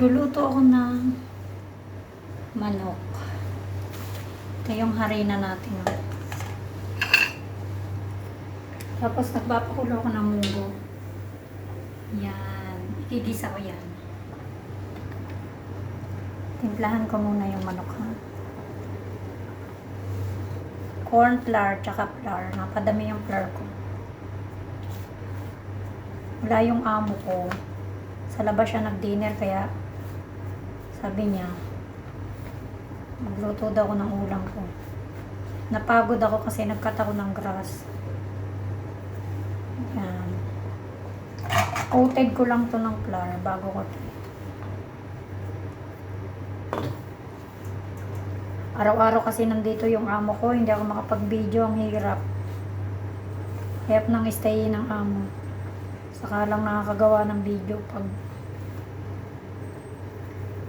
Luluto ako ng manok. Ito yung harina natin. Oh. Tapos nagpapakulo ako ng munggo. Yan. Igigisa ko yan. Timplahan ko muna yung manok ha. Corn flour tsaka flour. Napadami yung flour ko. Wala yung amo ko. Sa labas siya nag-dinner kaya sabi niya magluto daw ako ng ulam ko. Napagod ako kasi nagkat ako ng grass. Yan. Coated ko lang to ng flour bago ko to. Araw-araw kasi nandito yung amo ko, hindi ako makapag-video, ang hirap. Hirap ng stay ng amo. Saka lang nakakagawa ng video pag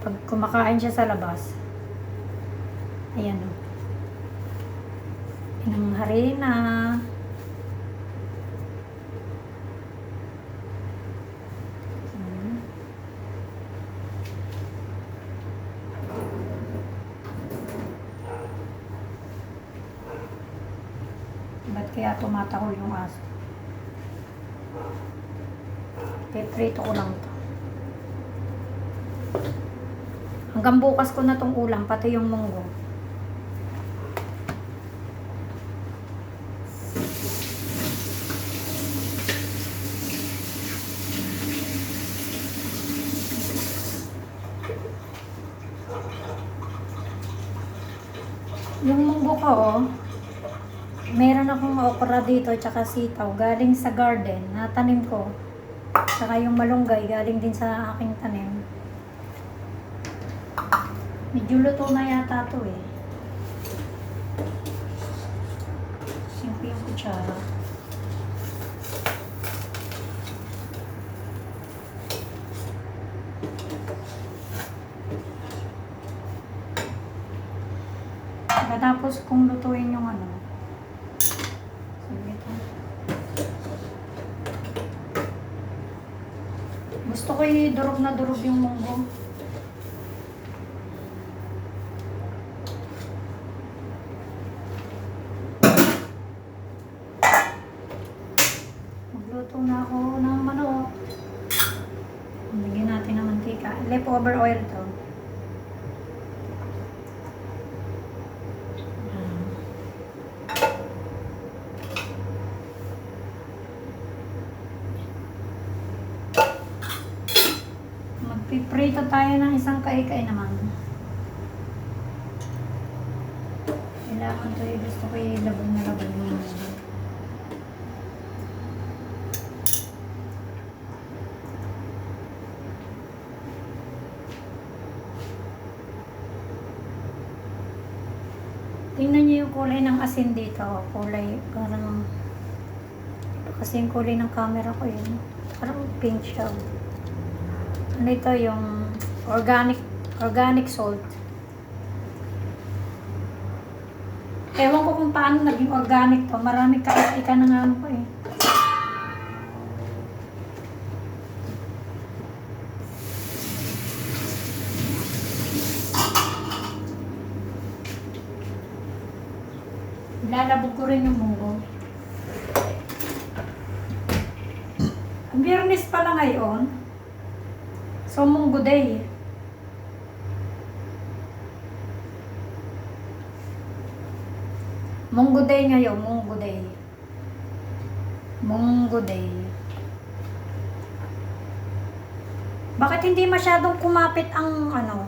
pag kumakain siya sa labas. Ayan o. Inang harina. Hmm. Ba't kaya tumatakol yung aso? Piprito ko lang to. Hanggang bukas ko na tong ulam, pati yung munggo. Yung munggo ko, oh, meron akong okra dito, tsaka sitaw, galing sa garden, natanim ko. Tsaka yung malunggay, galing din sa aking tanim. Medyo luto na yata to eh. Simple yung kutsara. Pagkatapos kung lutuin yung ano. Gusto ko yung durog na durog yung munggo. Magluto na ako ng manok. Bigyan natin ng mantika. Leftover oil to. Magpiprito tayo ng isang kaikay naman. Kailangan to yung gusto ko yung labog na labog na. Tingnan niyo yung kulay ng asin dito. Kulay, parang... Kasi yung kulay ng camera ko yun. Parang pink siya. Ano ito yung organic organic salt. Ewan ko kung paano naging organic to. Marami ka ika na nga ko eh. Lalabog ko rin yung munggo. Ang biyernes pala ngayon. So, munggo day. Munggo day ngayon, munggo day. Munggo day. Bakit hindi masyadong kumapit ang ano,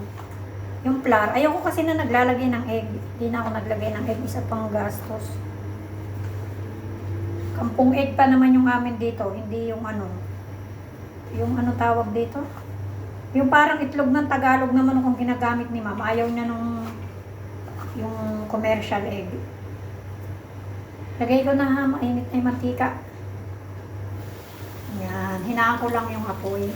yung flour? Ayoko kasi na naglalagay ng egg. Hindi na ako naglagay ng egg. Isa pang gastos. Kampong egg pa naman yung amin dito. Hindi yung ano. Yung ano tawag dito? Yung parang itlog ng Tagalog naman kung ginagamit ni ma'am. Ayaw niya nung yung commercial egg. Lagay ko na ha, mainit na yung mantika. Yan, hinaan ko lang yung apoy.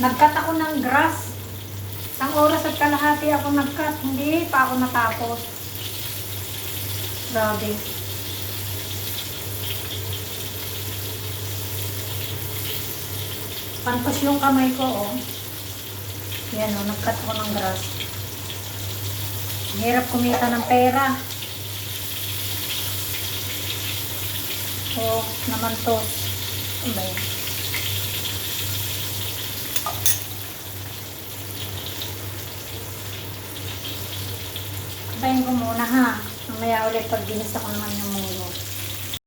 Nagkat ako ng grass. Isang oras at kalahati ako nagkat. Hindi pa ako natapos. Grabe. Pantos yung kamay ko, oh. Yan, oh. Nagkat ako ng grass. Hirap kumita ng pera. Oh, naman to. Ano ba yan? Kabayin ko muna ha. Mamaya ulit pag ginis ako naman yung mulo.